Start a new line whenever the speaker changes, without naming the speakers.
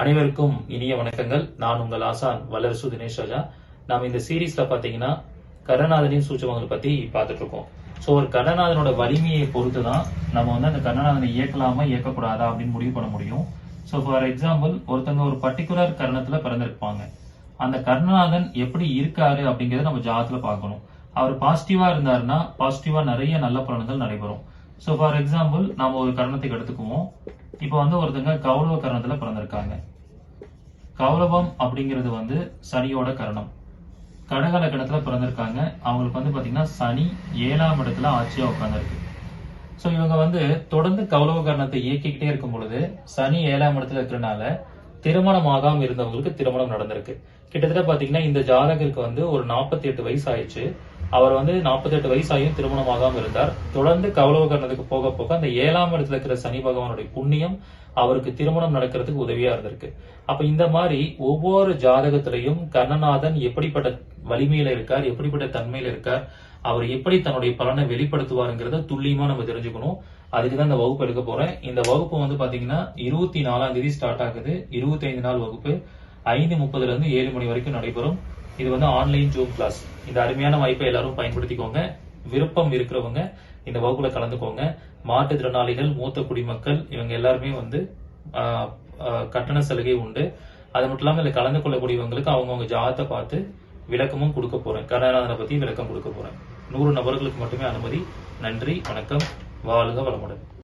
அனைவருக்கும் இனிய வணக்கங்கள். நான் உங்கள் ஆசான் வல்லரசு தினேஷ் ராஜா. நாம் இந்த சீரீஸ்ல பாத்தீங்கன்னா கருணாதனின் சூச்சகங்களை பத்தி பார்த்துட்டு இருக்கோம். ஸோ ஒரு கருணாதனோட வலிமையை பொறுத்து தான் நம்ம வந்து அந்த கருணாதனை இயக்கலாமா இயக்கக்கூடாதா அப்படின்னு முடிவு பண்ண முடியும். ஸோ ஃபார் எக்ஸாம்பிள் ஒருத்தங்க ஒரு பர்டிகுலர் கரணத்துல பிறந்திருப்பாங்க. அந்த கருணாதன் எப்படி இருக்காரு அப்படிங்கறத நம்ம ஜாதத்துல பார்க்கணும். அவர் பாசிட்டிவா இருந்தாருன்னா பாசிட்டிவா நிறைய நல்ல பலன்கள் நடைபெறும். ஸோ ஃபார் எக்ஸாம்பிள் நாம ஒரு கரணத்துக்கு எடுத்துக்குவோம். இப்போ வந்து ஒருத்தங்க கௌரவ கரணத்துல பிறந்திருக்காங்க. கௌரவம் அப்படிங்கிறது வந்து சனியோட கரணம். கடக லக்னத்துல பிறந்திருக்காங்க. அவங்களுக்கு வந்து பாத்தீங்கன்னா சனி ஏழாம் இடத்துல ஆட்சியா உட்கார்ந்துருக்கு. ஸோ இவங்க வந்து தொடர்ந்து கௌரவ கரணத்தை இயக்கிக்கிட்டே இருக்கும் பொழுது சனி ஏழாம் இடத்துல இருக்கிறனால திருமணம் ஆகாம இருந்தவங்களுக்கு திருமணம் நடந்திருக்கு. கிட்டத்தட்ட பாத்தீங்கன்னா இந்த ஜாதகருக்கு வந்து ஒரு 48 எட்டு வயசு ஆயிடுச்சு. அவர் வந்து 48 எட்டு வயசாயும் திருமணமாகாமல் இருந்தார். தொடர்ந்து கௌரவ கரணத்துக்கு போக போக அந்த ஏழாம் இடத்துல இருக்கிற சனி பகவானுடைய புண்ணியம் அவருக்கு திருமணம் நடக்கிறதுக்கு உதவியா இருந்திருக்கு. அப்ப இந்த மாதிரி ஒவ்வொரு ஜாதகத்திலையும் கர்ணநாதன் எப்படிப்பட்ட வலிமையில இருக்கார் எப்படிப்பட்ட தன்மையில இருக்கார் அவர் எப்படி தன்னுடைய பலனை வெளிப்படுத்துவாருங்கிறத துல்லியமா நம்ம தெரிஞ்சுக்கணும். அதுக்கு தான் இந்த வகுப்பு எடுக்க போறேன். இந்த வகுப்பு வந்து பாத்தீங்கன்னா இருபத்தி நாலாம் தேதி ஸ்டார்ட் ஆகுது. இருபத்தி ஐந்து நாள் வகுப்பு. ஐந்து முப்பதுல இருந்து ஏழு மணி வரைக்கும் நடைபெறும். இது வந்து ஆன்லைன் ஜூம் கிளாஸ் இந்த அருமையான வாய்ப்பை எல்லாரும் பயன்படுத்திக்கோங்க. விருப்பம் இருக்கிறவங்க இந்த வகுப்புல கலந்துக்கோங்க. மாற்றுத்திறனாளிகள் மூத்த குடிமக்கள் இவங்க எல்லாருமே வந்து கட்டண சலுகை உண்டு. அது மட்டும் இல்லாம இதுல கலந்து கொள்ளக்கூடியவங்களுக்கு அவங்கவுங்க ஜாதத்தை பார்த்து விளக்கமும் கொடுக்க போறேன். கருணாநாதனை பத்தி விளக்கம் கொடுக்க போறேன். நூறு நபர்களுக்கு மட்டுமே அனுமதி. நன்றி வணக்கம். வாழ்க வளமுடன்.